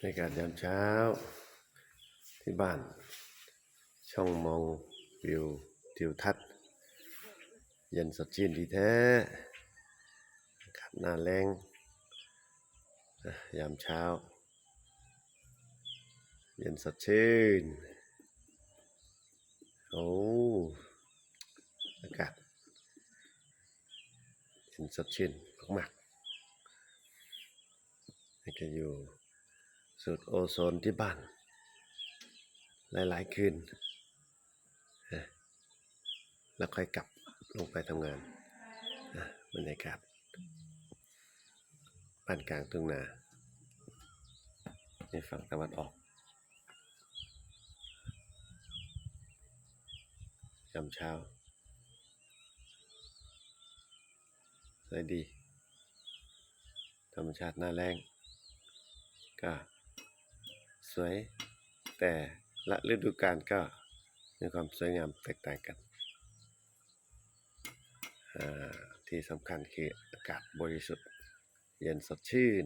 บรรยากาศยามเช้า ที่บ้าน ช่องมองวิวทิวทัศน์เย็นสดชื่นดีแท้อากาศหน้าแรงยามเช้า เย็นสดชื่น โอ้ อากาศเย็นสดชื่นมากๆนี่ก็อยู่ สุดโอโซนที่บ้าน หลาย ๆ คืนนะแล้วค่อยกลับลงไปทำงานนะบรรยากาศบ้านกลางทุ่งนาในฝั่งตะวันออกยามเช้าสวยดี ธรรมชาติหน้าแรงก็ สวย แต่ละฤดูกาลก็มีความสวยงามแตกต่างกันอ่าที่สำคัญคืออากาศบริสุทธิ์ เย็นสดชื่น